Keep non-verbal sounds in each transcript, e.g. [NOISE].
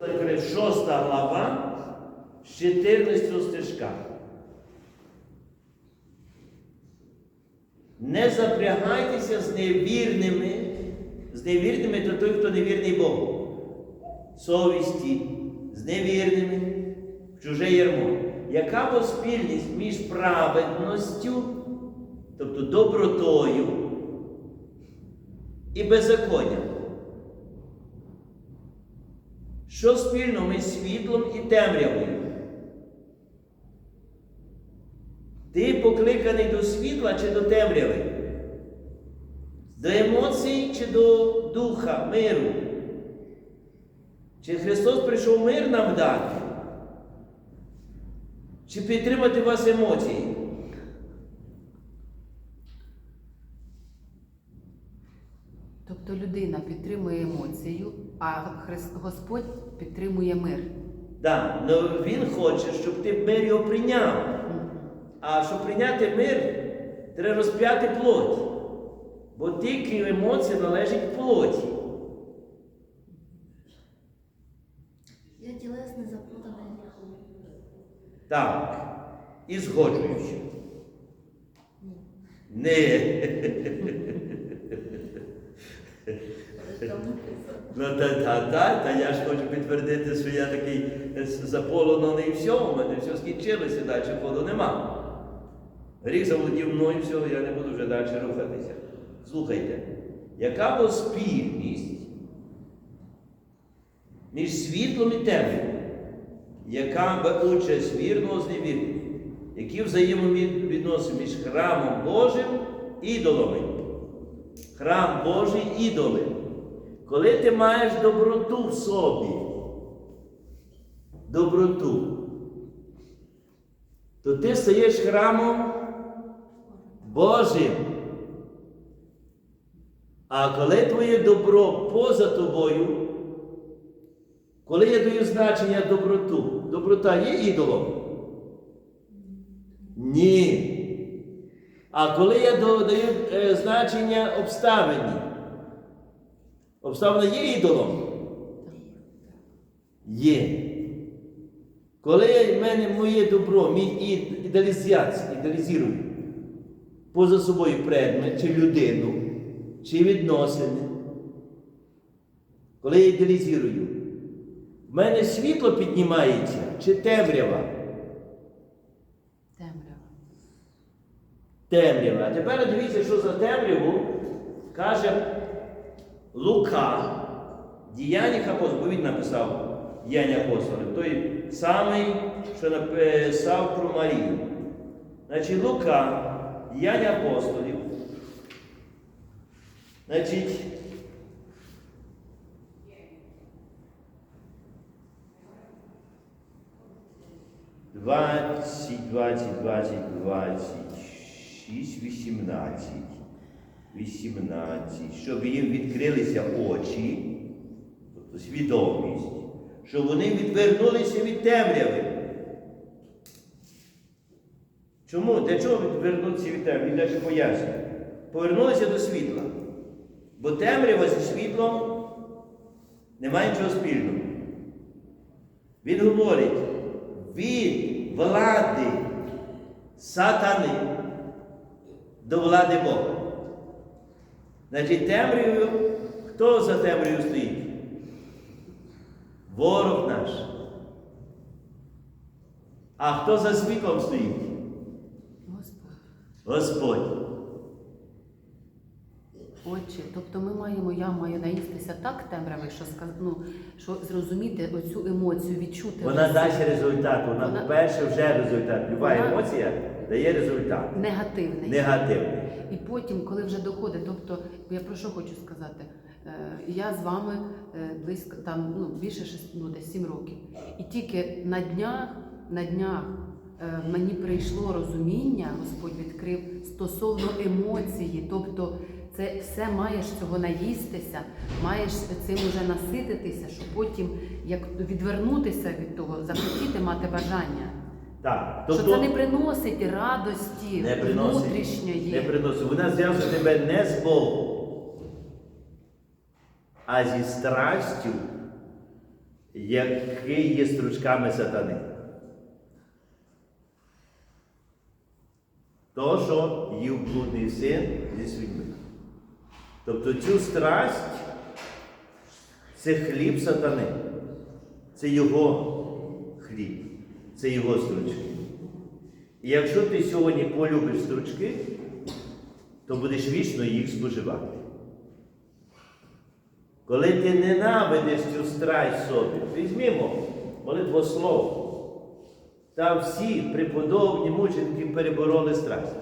Шоста глава з 14 стежка. Не запрягайтеся з невірними, з невірними то той, хто невірний Богу. Совісті, з невірними в чуже ярмо. Яка бо спільність між праведністю, тобто добротою і беззаконням? Що спільно між світлом і темрявою? Ти покликаний до світла чи до темряви? До емоцій чи до духа, миру? Чи Христос прийшов мир нам дати? Чи підтримати вас емоції? Тобто людина підтримує емоцію, а Господь підтримує мир. Да, но Він хоче, щоб ти мир його прийняв. А щоб прийняти мир, треба розп'яти плоть. Бо тільки емоції належать плоті. Я тілесне заплутане гріхом. Так. І згоджуючи. Не. Ну та, та, та, та я ж хочу підтвердити, що я такий е, заполонений все, у мене все скінчилося, далі ходу нема. Гріх заволодів мною, все, я не буду вже далі рухатися. Слухайте, яка була спільність між світлом і темрявою, яка би участь вірного з невірним, які взаємовідносини між храмом Божим і ідолами. Храм Божий ідоли. Коли ти маєш доброту в собі, доброту, то ти стаєш храмом Божим. А коли твоє добро поза тобою, коли я даю значення доброту, доброта є ідолом? Ні. А коли я додаю е, значення обставині, обставина є ідолом? Є. Коли в мене моє добро, мій ід- ідеалізація, ідеалізую поза собою предмет, чи людину, чи відносини, коли я ідеалізую, в мене світло піднімається чи темрява? Темрява. темрява. А тепер дивіться, що за темряву каже Лука, діяння він написав діяння апостолів, той самий, що написав про Марію. Значить, Лука, діяння апостолів. Значить, Двадцять, двадцять, двадцять, двадцять, шість, вісімнадцять, вісімнадцять, щоб їм відкрилися очі, тобто свідомість, щоб вони відвернулися від темряви. Чому? Для чого відвернутися від темряви? Він далі пояснює. Повернулися до світла. Бо темрява зі світлом немає нічого спільного. Він говорить від влади сатани до влади Бога. Значить, темрявою, хто за темрявою стоїть? Ворог наш. А хто за світлом стоїть? Господь. Господь. Отче, тобто ми маємо, я маю наїстися так темряви, що ну, що зрозуміти оцю емоцію, відчути. Вона дасть результат, вона, Вона- по-перше, вже результат. Люба Вона- емоція дає результат. негативний. Негативний. І потім, коли вже доходить, тобто, я про що хочу сказати, Е, я з вами е, близько там ну, більше шести, ну, десь сім років. І тільки на днях, на днях е, мені прийшло розуміння, Господь відкрив стосовно емоції. Тобто, це все маєш цього наїстися, маєш цим уже насититися, щоб потім як відвернутися від того, захотіти мати бажання. Так. що це не приносить радості не приносить, внутрішньої. не приносить. Вона зв'язує тебе не з Богом, а зі страстю який є стручками сатани. То, що їв блудний син зі свиньми. Тобто цю страсть це хліб сатани. Це його хліб, це його стручки. І якщо ти сьогодні полюбиш стручки, то будеш вічно їх споживати. Коли ти ненавидиш цю страсть собі, візьмімо молитвослов. Там всі преподобні мученики перебороли страсть.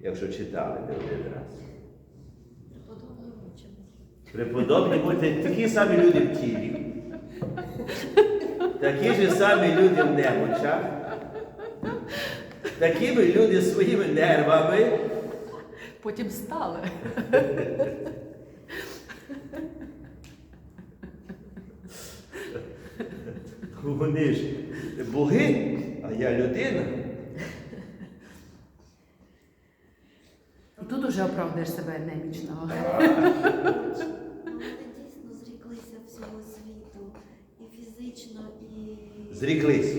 Якщо читали не один раз. Преподобні мученики. Преподобні будуть такі самі люди в тілі, такі ж самі люди в немочах, такими люди своїми нервами. Потім стали. Вони ж боги, а я людина. Тут уже оправдаєш себе немічного. [LAUGHS] Ну, Вони дійсно зріклися всього світу. І фізично, і. Зріклись.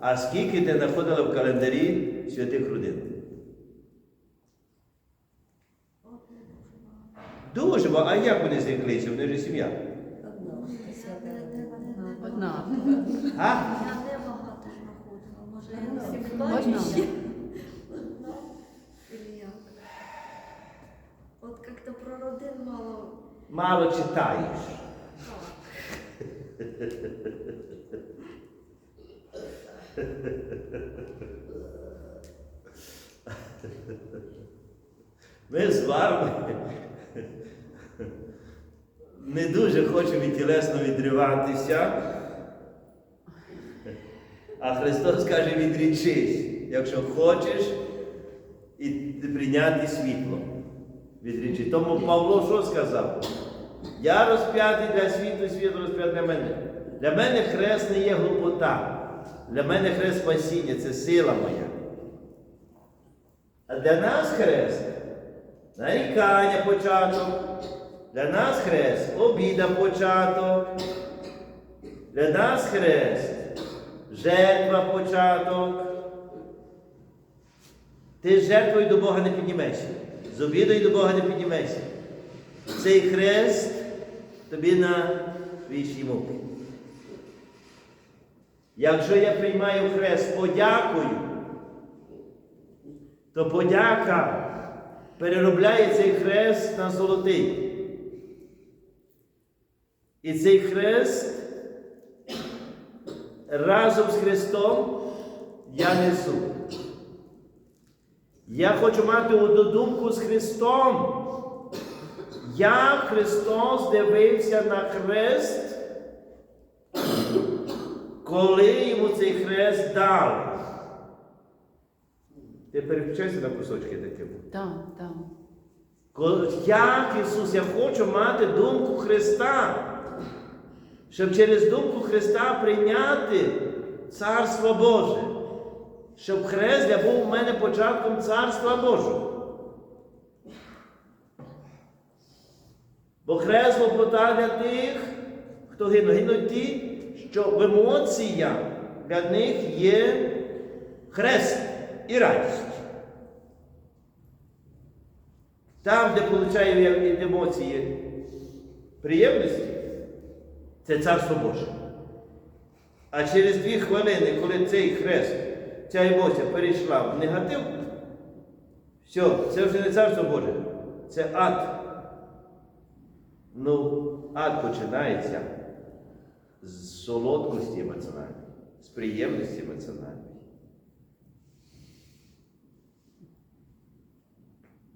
А скільки ти знаходила в календарі святих родин? Дуже багато. А як вони зріклися? Вони ж сім'я. Одна. А? Я не багато знаходила, може я? От як-то про родин мало. Мало читаєш. Так. [LAUGHS] [LAUGHS] Ми з вами не дуже хочемо тілесно відриватися. А Христос каже, відрічись, якщо хочеш і прийняти світло. Відрічись. Тому Павло що сказав? Я розп'ятий для світу, світ розп'ятий для мене. Для мене хрест не є глупота. Для мене хрест спасіння це сила моя. А для нас хрест нарікання початок. Для нас хрест обіда початок. Для нас хрест жертва початок. Ти жертвою до Бога не піднімешся. З обідою до Бога не піднімешся. Цей хрест тобі на вічні муки. Якщо я приймаю хрест подякою, то подяка переробляє цей хрест на золотий. І цей хрест разом з Христом я несу. Я хочу мати однодумку з Христом. Як Христос дивився на хрест, коли йому цей хрест дали. Ти переключайся на кусочки такі. Там, там. Коли- Як Ісус, я хочу мати думку Христа, щоб через думку Христа прийняти Царство Боже, щоб хрест я був у мене початком Царства Божого. Бо хрест лопота для тих, хто гинув. Гинуть ті, що в емоціях для них є хрест і радість. Там, де получаю емоції приємності, це царство Боже. А через дві хвилини, коли цей хрест, ця емоція перейшла в негатив, все, це вже не царство Боже, це ад. Ну, ад починається з солодкості емоціональної, з приємності емоціональної.